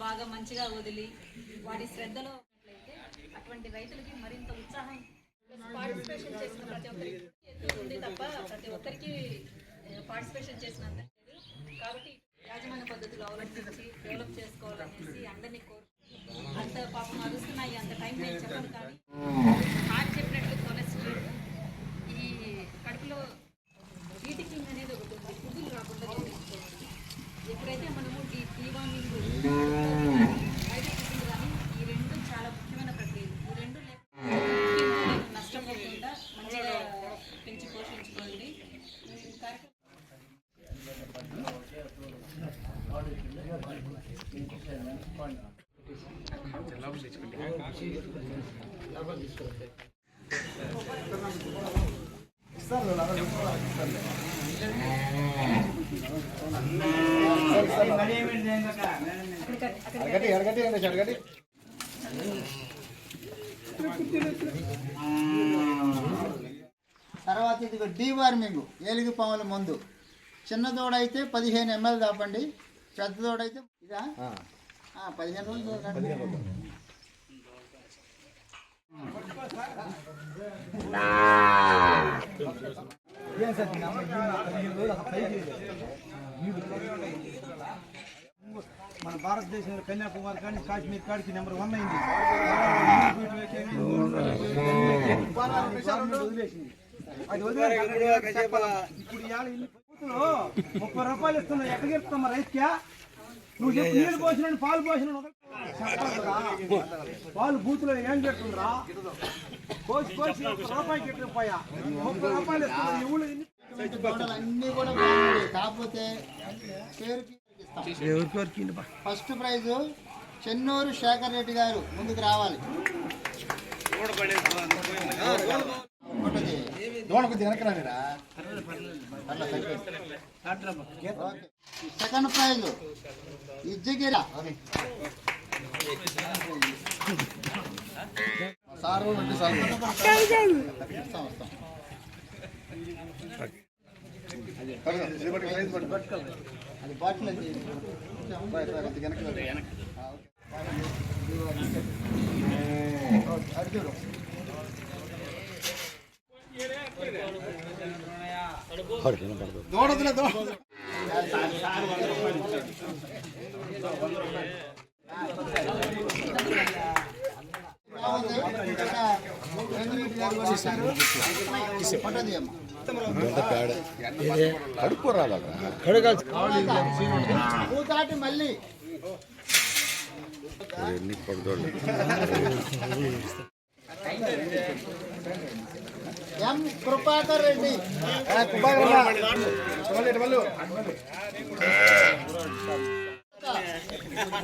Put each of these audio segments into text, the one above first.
బాగా మంచిగా వదిలి వాటి శ్రద్ధలో అటువంటి రైతులకి మరింత ఉత్సాహం పార్టిసిపేషన్ చేసిన ప్రతి ఒక్కరికి ఉంది తప్ప ప్రతి ఒక్కరికి పార్టిసిపేషన్ చేసినంత కాబట్టి యాజమాన్య పద్ధతులు అవలంబించి డెవలప్ చేసుకోవాలనేసి అందరినీ కోరు అంత పాపం అరుస్తున్నాయి అంత టైం నేను చెప్పను కానీ. తర్వాత ఇది డీవార్మింగ్ ఏలుగు పాముల మందు. చిన్న దూడ అయితే పదిహేను ఎంఎల్ దాపండి. పెద్ద అయితే ఇదా ఆ, పదిహేను రోజులు రండి. మన భారతదేశంలో కన్యాకుమారి కానీ కాశ్మీర్ కాడికి నెంబర్ వన్ అయింది గవర్నమెంట్ వదిలేసింది. అది వదిలేసి చెప్పాలా? ఇప్పుడు బూతులు ముప్పై రూపాయలు ఇస్తున్నా ఎక్కడ చెప్తామా రైతుకా నువ్వు చెప్పు నీళ్ళు పోసిన పాలు పోసిన పాలు బూతులో ఏం చెప్తుండ్రా? కోసి కోసి ఒక్క రూపాయికి ఎక్కడ పోయా. ముప్పై రూపాయలు ఇస్తున్నా ఈ ఊళ్ళో అన్నీ కూడా కాకపోతే పేరుకి. ఫస్ట్ ప్రైజ్ చెన్నూరు శేఖర్ రెడ్డి గారు ముందుకు రావాలి. ఒకటిది. దోణకు సెకండ్ ప్రైజ్. ఇజ్జగిర సార్ అది బాటిల్ అది. ఆ, ఓకే. కడుపు రాదా మళ్ళీ ఎన్ని పడుతుంది ఎం కృపాకర్ రెడ్డి.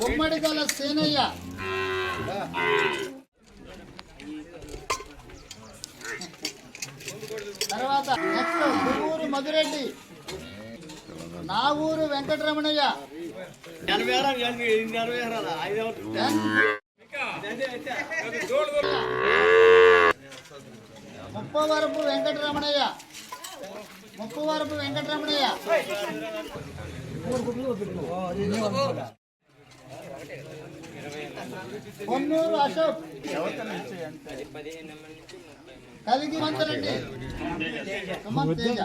గుమ్మడి గల సేనయ్య. తర్వాత నెక్స్ట్ గురూరు మధురెడ్డి. నా ఊరు వెంకటరమణయ్య. ముప్పవరపు వెంకటరమణయ్య. ముప్పవరపు వెంకటరమణయ్య. పొన్నూరు అశోక్. కలిగి మంతరెడ్డి సుమన్ తేజ.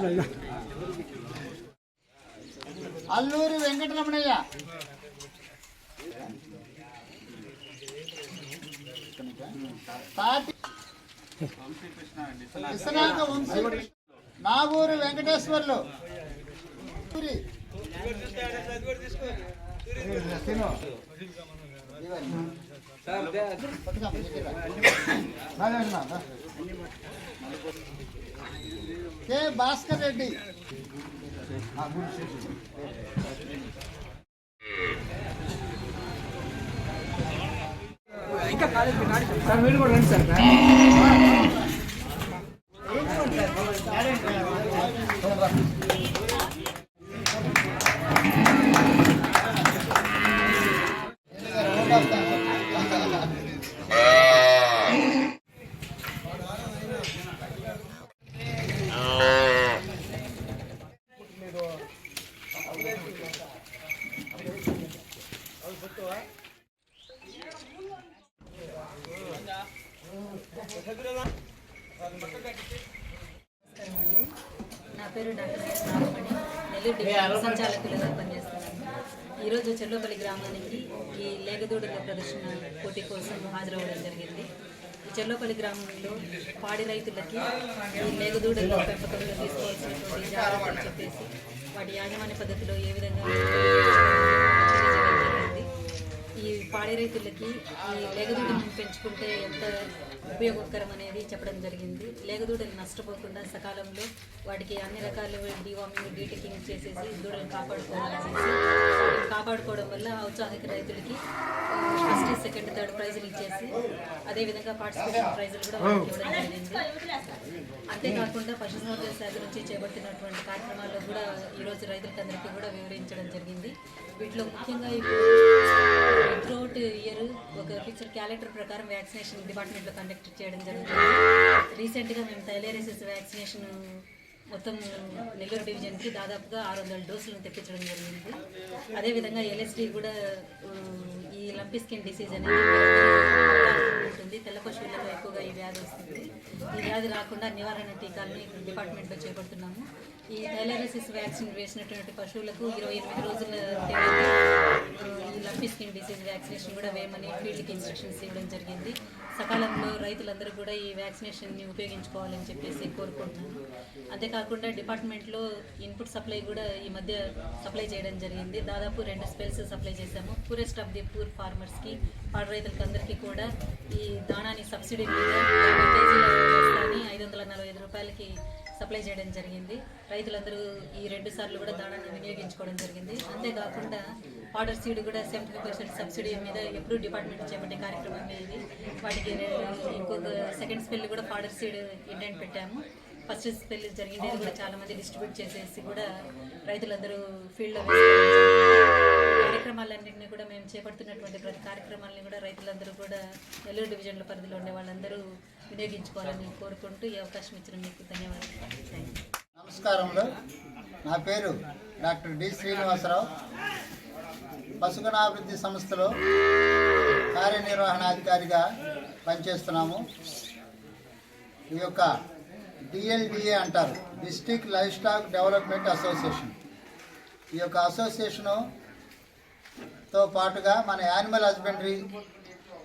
అల్లూరి వెంకటరమణయ్య. తాటి విశ్వనాథ వంశీ నాగూరు వెంకటేశ్వర్లు ఊరి. ఇవన్నీ. కె భాస్కర్ రెడ్డి சார் வீடு கூட சார் సంచాలకులుగా పనిచేస్తున్నాను ఈరోజు చెర్లోపల్లి గ్రామానికి ఈ లేగదూడల ప్రదర్శన పోటీ కోసం హాజరవ్వడం జరిగింది. ఈ చెర్లోపల్లి గ్రామంలో పాడి రైతులకి ఈ లేగదూడల పెంపకంలో తీసుకోవాల్సినటువంటి జాగ్రత్తలు చెప్పేసి వాటి యాజమాన్య పద్ధతిలో ఏ విధంగా జరిగింది ఈ పాడి రైతులకి ఈ లేగదూడలను పెంచుకుంటే ఎంత ఉపయోగకరం అనేది చెప్పడం జరిగింది. లేగదూడలు నష్టపోకుండా సకాలంలో వాటికి అన్ని రకాల డివామింగ్ డీటెకింగ్ చేసేసి దూడలను కాపాడుకోవాలని కాపాడుకోవడం వల్ల ఔత్సాహిక రైతులకి ఫస్ట్ సెకండ్ థర్డ్ ప్రైజులు ఇచ్చేసి అదేవిధంగా పార్టిసిపేషన్ ప్రైజులు కూడా ఇవ్వడం జరిగింది. అంతేకాకుండా పశుసంవర్ధక శాఖ నుంచి చేపడుతున్నటువంటి కార్యక్రమాల్లో కూడా ఈరోజు రైతులకందరికీ కూడా వివరించడం జరిగింది. వీటిలో ముఖ్యంగా ఇప్పుడు త్రూఅవుట్ ఇయర్ ఒక ఫిక్స్డ్ క్యాలెండర్ ప్రకారం వ్యాక్సినేషన్ డిపార్ట్మెంట్లో కండక్ట్ చేయడం జరుగుతుంది. రీసెంట్గా మేము థైలేరిసిస్ వ్యాక్సినేషన్ మొత్తం నెల్లూరు డివిజన్కి దాదాపుగా ఆరు వందల డోసులను తెప్పించడం జరిగింది. అదేవిధంగా ఎల్ఎస్డి కూడా ఈ లంపి స్కిన్ డిసీజ్ అనేది ఉంటుంది. తెల్ల పశువులలో ఎక్కువగా ఈ వ్యాధి వస్తుంది. ఈ వ్యాధి రాకుండా నివారణ టీకాలని డిపార్ట్మెంట్లో చేపడుతున్నాము. ఈ థైలరిసిస్ వ్యాక్సిన్ వేసినటువంటి పశువులకు ఇరవై ఎనిమిది రోజుల స్కిన్ డిసీజ్ వ్యాక్సినేషన్ కూడా వేయమని ఫీల్డ్కి ఇన్స్ట్రక్షన్స్ ఇవ్వడం జరిగింది. సకాలంలో రైతులందరూ కూడా ఈ వ్యాక్సినేషన్ని ఉపయోగించుకోవాలని చెప్పేసి కోరుకుంటున్నాను. అంతేకాకుండా డిపార్ట్మెంట్లో ఇన్పుట్ సప్లై కూడా ఈ మధ్య సప్లై చేయడం జరిగింది. దాదాపు రెండు స్పెల్స్ సప్లై చేశాము. పూరెస్ట్ ఆఫ్ ది పూర్ ఫార్మర్స్కి పాడు రైతులకి అందరికీ కూడా ఈ దాణాన్ని సబ్సిడీ మీద సప్లై చేయడం జరిగింది. రైతులందరూ ఈ రెండు సార్లు కూడా దాణాన్ని వినియోగించుకోవడం జరిగింది. అంతేకాకుండా ఆర్డర్ సీడ్ కూడా సెవెంటీ పర్సెంట్ సబ్సిడీ మీద ఎప్పుడు డిపార్ట్మెంట్ చేపట్టే కార్యక్రమం ఇది వాటికి ఇంకొక సెకండ్ స్పెల్ కూడా ఆర్డర్ సీడ్ ఇంటెంట్ పెట్టాము. ఫస్ట్ స్పెల్ జరిగింది. కూడా చాలా మంది డిస్ట్రిబ్యూట్ చేసేసి కూడా రైతులందరూ ఫీల్డ్లో చేపడుతున్నటువంటి ప్రతి కార్యక్రమాలని కూడా రైతులందరూ కూడా నెల్లూరు డివిజన్ల పరిధిలో ఉండే వాళ్ళందరూ వినియోగించుకోవాలని కోరుకుంటూ ఈ అవకాశం ఇచ్చిన మీకు ధన్యవాదాలు. థ్యాంక్ నమస్కారములు. నా పేరు డాక్టర్ డి శ్రీనివాసరావు. పశుగణాభివృద్ధి సంస్థలో కార్యనిర్వహణాధికారిగా పనిచేస్తున్నాము. ఈ యొక్క డిఎల్డిఏ అంటారు district life stock development association. ఈ యొక్క అసోసియేషను తో పాటుగా మన యానిమల్ హస్బెండరీ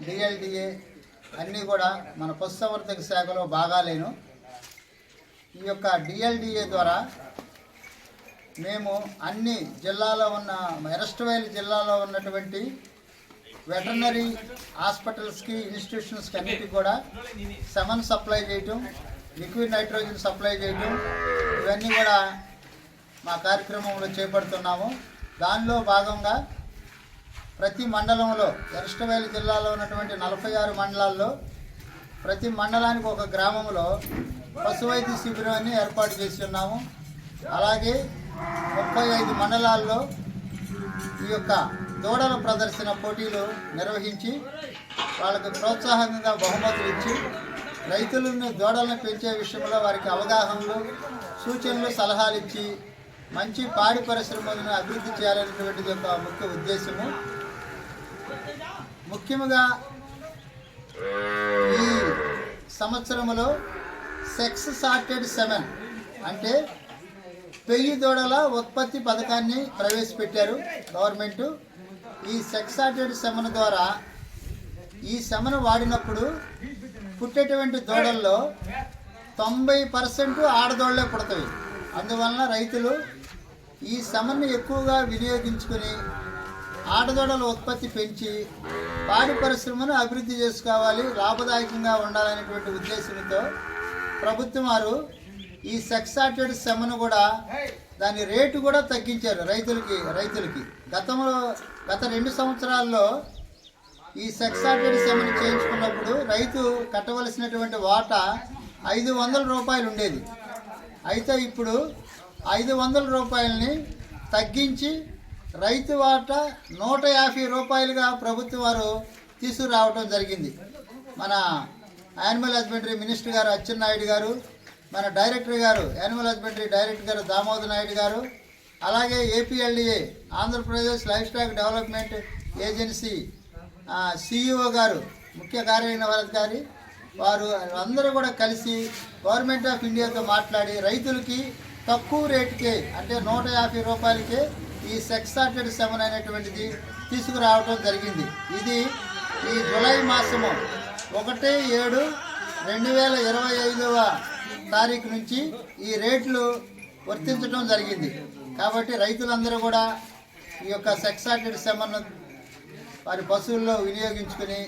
డిఎల్డిఏ అన్నీ కూడా మన పశుసంవర్ధక శాఖలో భాగాలేను. ఈ యొక్క డిఎల్డిఏ ద్వారా మేము అన్ని జిల్లాలో ఉన్న ఎరస్ట్వైల్ జిల్లాలో ఉన్నటువంటి వెటర్నరీ హాస్పిటల్స్కి ఇన్స్టిట్యూషన్స్కి అన్నిటికీ కూడా సెమన్ సప్లై చేయటం లిక్విడ్ నైట్రోజన్ సప్లై చేయటం ఇవన్నీ కూడా మా కార్యక్రమంలో చేపడుతున్నాము. దానిలో భాగంగా ప్రతి మండలంలో ఎరస్టవేల్ జిల్లాలో ఉన్నటువంటి నలభై ఆరు మండలాల్లో ప్రతి మండలానికి ఒక గ్రామంలో పశువైద్య శిబిరాన్ని ఏర్పాటు చేసి ఉన్నాము అలాగే ముప్పై ఐదు మండలాల్లో ఈ యొక్క దూడల ప్రదర్శన పోటీలు నిర్వహించి వాళ్ళకు ప్రోత్సాహంగా బహుమతులు ఇచ్చి రైతులను దూడలను పెంచే విషయంలో వారికి అవగాహనలు సూచనలు సలహాలు ఇచ్చి మంచి పాడి పరిశ్రమలను అభివృద్ధి చేయాలనేటువంటిది యొక్క ముఖ్య ఉద్దేశము. ముఖ్యంగా ఈ సంవత్సరంలో సెక్స్ సార్టెడ్ సెవెన్ అంటే పెయ్యి దూడల ఉత్పత్తి పథకాన్ని ప్రవేశపెట్టారు గవర్నమెంట్. ఈ సెక్స్ సార్టెడ్ సెమన్ ద్వారా ఈ సెమను వాడినప్పుడు పుట్టేటువంటి దూడల్లో తొంభై పర్సెంట్ ఆడదోళ్ళే పుడతాయి. అందువలన రైతులు ఈ సెమన్ను ఎక్కువగా వినియోగించుకుని ఆడదోడల ఉత్పత్తి పెంచి పాడి పరిశ్రమను అభివృద్ధి చేసుకోవాలి లాభదాయకంగా ఉండాలనేటువంటి ఉద్దేశంతో ప్రభుత్వం వారు ఈ సెక్సాటెడ్ సెమను కూడా దాని రేటు కూడా తగ్గించారు రైతులకి రైతులకి. గతంలో గత రెండు సంవత్సరాల్లో ఈ సెక్సాటెడ్ సెమను చేయించుకున్నప్పుడు రైతు కట్టవలసినటువంటి వాటా ఐదు వందల రూపాయలు ఉండేది. అయితే ఇప్పుడు ఐదు వందల రూపాయలని తగ్గించి రైతు వాటా నూట యాభై రూపాయలుగా ప్రభుత్వం వారు తీసుకురావడం జరిగింది. మన యానిమల్ హస్బెండరీ మినిస్టర్ గారు అచ్చెన్నాయుడు గారు మన డైరెక్టర్ గారు యానిమల్ హస్బెండరీ డైరెక్టర్ గారు దామోదర్ నాయుడు గారు అలాగే APLDA Andhra Pradesh life stock development agency CEO garu ముఖ్య కార్యనిర్వహణాధికారి వారు అందరూ కూడా కలిసి గవర్నమెంట్ ఆఫ్ ఇండియాతో మాట్లాడి రైతులకి తక్కువ రేటుకే అంటే నూట యాభై రూపాయలకే ఈ సెక్స్ ఆర్టెడ్ సెవెన్ అనేటువంటిది తీసుకురావడం జరిగింది. ఇది ఈ జూలై మాసము ఒకటి ఏడు రెండు వేల ఇరవై ఐదవ తారీఖు నుంచి ఈ రేట్లు వర్తించడం జరిగింది. కాబట్టి రైతులందరూ కూడా ఈ యొక్క సెక్స్ ఆర్టెడ్ సెవెన్ వారి పశువుల్లో వినియోగించుకుని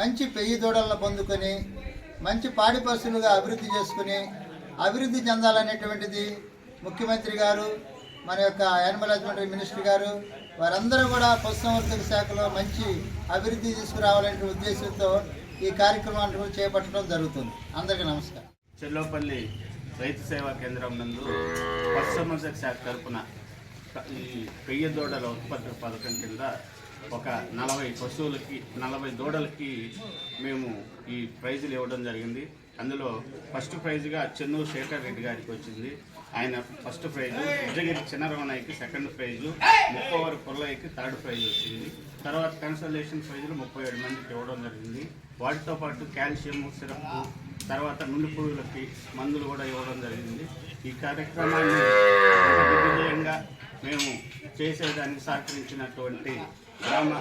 మంచి పెయ్యి దూడలను పొందుకొని మంచి పాడి పశువులుగా అభివృద్ధి చేసుకుని అభివృద్ధి చెందాలనేటువంటిది ముఖ్యమంత్రి గారు మన యొక్క యానిమల్ హస్బెండరీ మినిస్టర్ గారు వారందరూ కూడా పశుసంవర్ధక శాఖలో మంచి అభివృద్ధి తీసుకురావాలనే ఉద్దేశంతో ఈ కార్యక్రమాన్ని చేపట్టడం జరుగుతుంది. అందరికీ నమస్కారం. చెల్లోపల్లి రైతు సేవా కేంద్రం నందు పశుసంవర్ధక శాఖ తరఫున ఈ పెయ్య దూడల ఉత్పత్తి పథకం కింద ఒక నలభై పశువులకి నలభై దూడలకి మేము ఈ ప్రైజులు ఇవ్వడం జరిగింది. అందులో ఫస్ట్ ప్రైజ్గా చెన్నూరు శేఖర్ రెడ్డి గారికి వచ్చింది. ఆయన ఫస్ట్ ప్రైజు ఉజ్జగిరి చిన్నరమణయ్యకి సెకండ్ ప్రైజు ముప్పవరు పుల్లయ్యకి థర్డ్ ప్రైజ్ వచ్చింది. తర్వాత కన్సల్టేషన్ ప్రైజులు ముప్పై ఏడు మందికి ఇవ్వడం జరిగింది. వాటితో పాటు కాల్షియం సిరప్ తర్వాత నుండి పురుగులకి మందులు కూడా ఇవ్వడం జరిగింది. ఈ కార్యక్రమాన్ని విజయంగా మేము చేసేదానికి సహకరించినటువంటి గ్రామ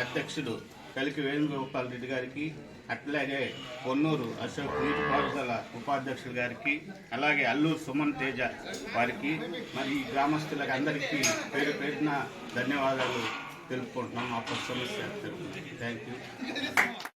అధ్యక్షుడు కలికి వేణుగోపాల్ రెడ్డి గారికి అట్లాగే పొన్నూరు అశోక్ నీటిపారుదల ఉపాధ్యక్షులు గారికి అలాగే అల్లూరు సుమన్ తేజ వారికి మరి ఈ గ్రామస్తులకు అందరికీ పేరు పేరున ధన్యవాదాలు తెలుపుకుంటున్నాం. అప్పటి సమస్య తెలుపుతున్నాం థ్యాంక్ యూ